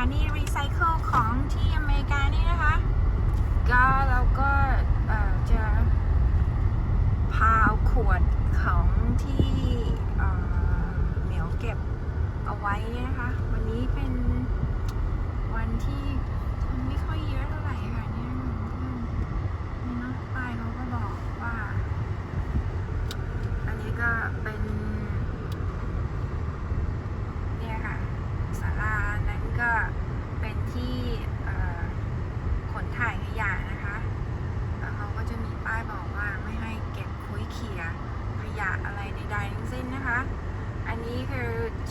านนี่รีไซเคิลของที่อเมริกานี่นะคะ ก็เราก็จะพาเอาขวดของที่เหมียวเก็บเอาไว้นะคะ วันนี้เป็นวันที่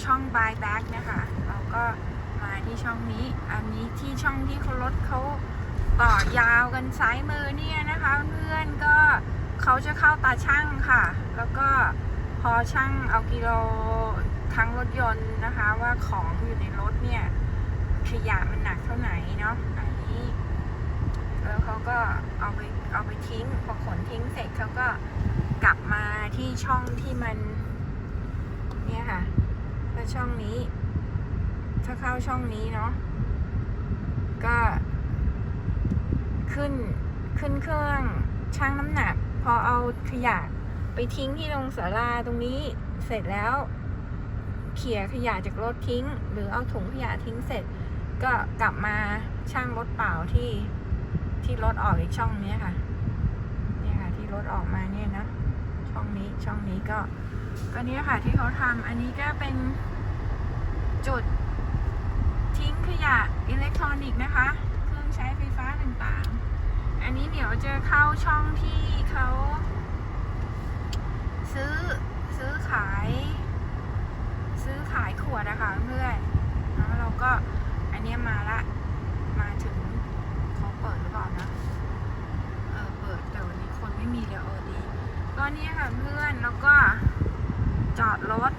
ช่อง buy back นะคะ เราก็มาที่ช่องนี้ อันนี้ที่ช่องที่เขารถเขาต่อยาวกันซ้ายมือเนี่ยนะคะเพื่อนก็เขาจะเข้าตาช่างค่ะ แล้วก็พอช่างเอากิโลทั้งรถยนต์นะคะว่าของอยู่ในรถเนี่ยขยะมันหนักเท่าไหนเนาะอันนี้ แล้วเขาก็เอาไปเอาไปทิ้งพอขนทิ้งเสร็จเขาก็กลับมาที่ช่องที่มัน เนี่ยค่ะ ก็ช่องนี้ ถ้าเข้าช่องนี้เนาะก็ขึ้นขึ้นเครื่องชั่งน้ำหนัก พอเอาขยะไปทิ้งที่ตรงศาลาตรงนี้เสร็จแล้วเขี่ยขยะจากรถทิ้ง หรือเอาถุงขยะทิ้งเสร็จ ก็กลับมาช่างรถเปล่าที่ที่รถออกอีกช่องนี้ค่ะเนี่ยค่ะ ที่รถออกมาเนี่ยนะช่องนี้ช่องนี้ก็ ก็นี่ค่ะที่เขาทำอันนี้ก็เป็นจุดทิ้งขยะอิเล็กทรอนิกส์นะคะ เครื่องใช้ไฟฟ้าต่างๆ อันนี้เดี๋ยวจะเข้าช่องที่เขา ซื้อซื้อขาย ซื้อขายขวดนะคะเพื่อนแล้วเราก็อันนี้มาละ มาถึงเขาเปิดหรือเปล่านะ เออเปิดแต่วันนี้คนไม่มีเลยเออดี ก็นี่ค่ะเพื่อนแล้วก็ จอดรถ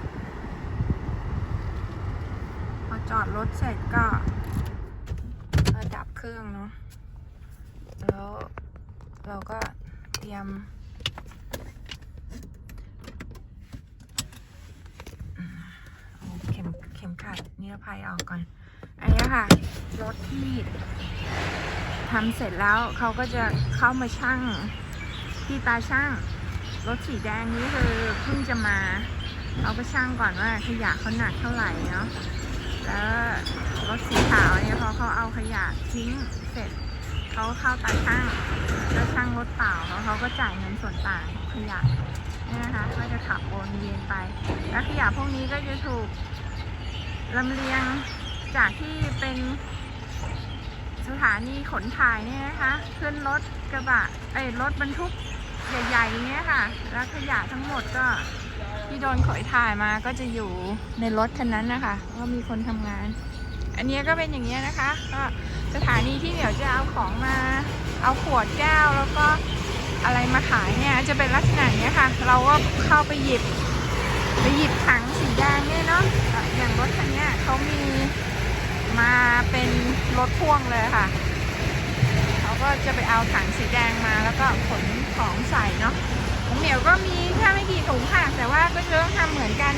พอจอดรถเสร็จก็ระดับเครื่องเนาะ แล้วเราก็เตรียมเอาเข็มเข็มขัดนิรภัยออกก่อน อันนี้ค่ะ รถที่ทำเสร็จแล้วเขาก็จะเข้ามาช่างที่ตาช่าง รถสีแดงนี้คือเพิ่งจะมา เราก็ช่างก่อนว่าขยะเขาหนักเท่าไหร่เนาะ แล้วรถสีขาวเนี่ยพอเขาเอาขยะทิ้งเสร็จเขาเข้าตาช่างแล้วช่างรถเปล่าแล้วเขาก็จ่ายเงินส่วนต่างขยะนี่นะคะก็จะขับโอนเวียนไป แล้วขยะพวกนี้ก็จะถูกลำเลียงจากที่เป็นสถานีขนถ่ายเนี่ยนะคะขึ้นรถกระบะเอ้ยรถบรรทุกใหญ่ๆเนี่ยค่ะ แล้วขยะทั้งหมดก็ ที่โดนขอยถ่ายมาก็จะอยู่ในรถคันนั้นนะคะว่ามีคนทำงาน อันเนี้ยก็เป็นอย่างเงี้ยนะคะก็สถานีที่เดี๋ยวจะเอาของมา เอาขวดแก้วแล้วก็อะไรมาขายเนี่ยจะเป็นลักษณะเนี้ยค่ะ เราก็เข้าไปหยิบ ไปหยิบถังสีแดงเนี่ยเนาะเอ่ออย่างรถคันเนี้ยเขามีมาเป็นรถพ่วงเลยค่ะเขาก็จะไปเอาถังสีแดงมาแล้วก็ขนของใส่เนาะ ของเหมียวก็มีแค่ไม่กี่ถุงค่ะ แต่ว่าก็จะต้องทำเหมือนกัน